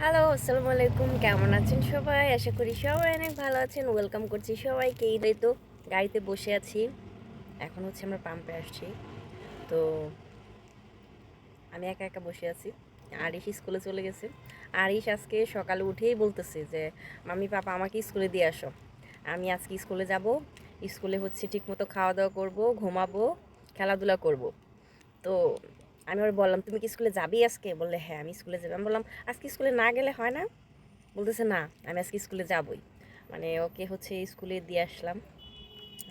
Hello আসসালামু আলাইকুম। কেমন আছেন সবাই? আশা করি সবাই অনেক ভালো আছেন। ওয়েলকাম করছি সবাইকে এই তো গাড়িতে বসে আছি। এখন হচ্ছে আমরা পাম্পে আসছি। তো আমি একা একা বসে আছি। আরিশ স্কুলে চলে গেছে। আরিশ আজকে সকালে উঠেই বলতেছে যে মামি পাপা, আমাকে স্কুলে দিয়ে আসো। আমি আজকে স্কুলে যাব। স্কুলে হচ্ছে ঠিকমতো খাওয়া দাওয়া করব, ঘুমাবো, খেলাধুলা করব। তো আমি ওর বললাম, তুমি কি স্কুলে যাবি আজকে? বললে হ্যাঁ আমি স্কুলে যাব। আমি বললাম, আজকে স্কুলে না গেলে হয় না? বলতেছে, না, আমি আজকে স্কুলে যাবই। মানে ওকে হচ্ছে স্কুলে দিয়ে আসলাম।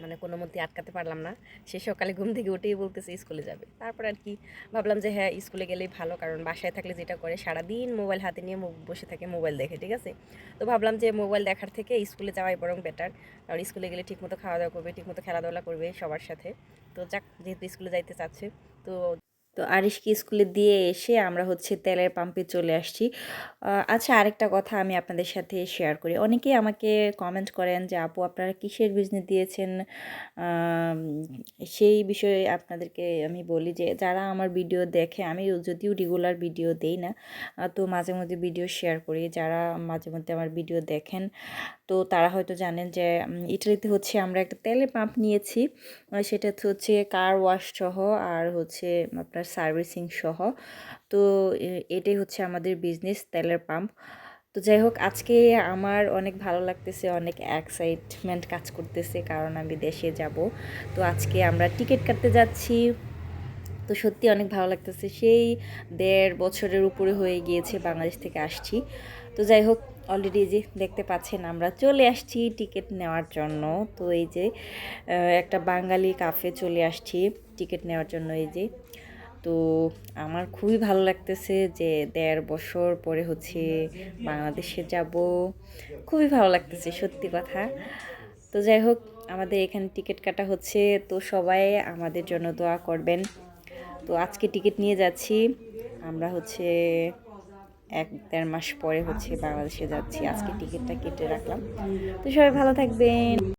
মানে কোনো মধ্যে আটকাতে পারলাম না। সে সকালে ঘুম থেকে উঠেই বলতেছে, স্কুলে যাবে। তারপর আর কি ভাবলাম যে হ্যাঁ স্কুলে গেলেই ভালো, কারণ বাসায় থাকলে যেটা করে, সারাদিন মোবাইল হাতে নিয়ে বসে থাকে, মোবাইল দেখে, ঠিক আছে? তো ভাবলাম যে, মোবাইল দেখার থেকে স্কুলে যাওয়াই বরং বেটার কারণ স্কুলে গেলে ঠিকমতো খাওয়া দাওয়া করবে, ঠিকমতো খেলাধুলা করবে সবার সাথে। তো যাক, যেহেতু স্কুলে যাইতে চাচ্ছে, তো তো আরিশকে স্কুলে দিয়ে এসে আমরা হচ্ছে তেলের পাম্পে চলে আসছি। আচ্ছা আরেকটা কথা আমি আপনাদের সাথে শেয়ার করি। অনেকেই আমাকে কমেন্ট করেন যে, আপু, আপনারা কিসের বিজনেস দিয়েছেন? সেই বিষয়ে আপনাদেরকে আমি বলি যে, যারা আমার ভিডিও দেখে, আমি যদিও রেগুলার ভিডিও দেই না তো মাঝে মধ্যে ভিডিও শেয়ার করি। যারা মাঝে মধ্যে আমার ভিডিও দেখেন, তো তারা হয়তো জানেন যে ইটালিতে হচ্ছে আমরা একটা তেলের পাম্প নিয়েছি। সেটা হচ্ছে কার ওয়াশ সহ, আর হচ্ছে আপনার সার্ভিসিং সহ। তো এটাই হচ্ছে আমাদের বিজনেস তেলের পাম্প তো যাই হোক, আজকে আমার অনেক ভালো লাগতেছে, অনেক এক্সাইটমেন্ট কাজ করতেছে, কারণ আমি দেশে যাব। তো আজকে আমরা টিকিট কাটতে যাচ্ছি। তো সত্যি অনেক ভালো লাগতেছে, সেই দেড় বছরের উপরে হয়ে গিয়েছে বাংলাদেশ থেকে আসছি। তো যাই হোক অলরেডি যে দেখতে পাচ্ছেন, আমরা চলে আসছি টিকিট নেওয়ার জন্য। তো এই যে একটা বাঙালি কাফে চলে আসছি টিকিট নেওয়ার জন্য এই যে। তো আমার খুবই ভালো লাগতেছে যে দেড় বছর পরে হচ্ছে বাংলাদেশে যাব। খুবই ভালো লাগতেছে, সত্যি কথা। তো যাই হোক, আমাদের এখানে টিকিট কাটা হচ্ছে, তো সবাই আমাদের জন্য দোয়া করবেন। তো আজকে টিকিট নিয়ে যাচ্ছি। আমরা হচ্ছে এক দেড় মাস পরে হচ্ছে বাংলাদেশে যাচ্ছি। আজকে টিকিটটা কেটে রাখলাম। তো সবাই ভালো থাকবেন।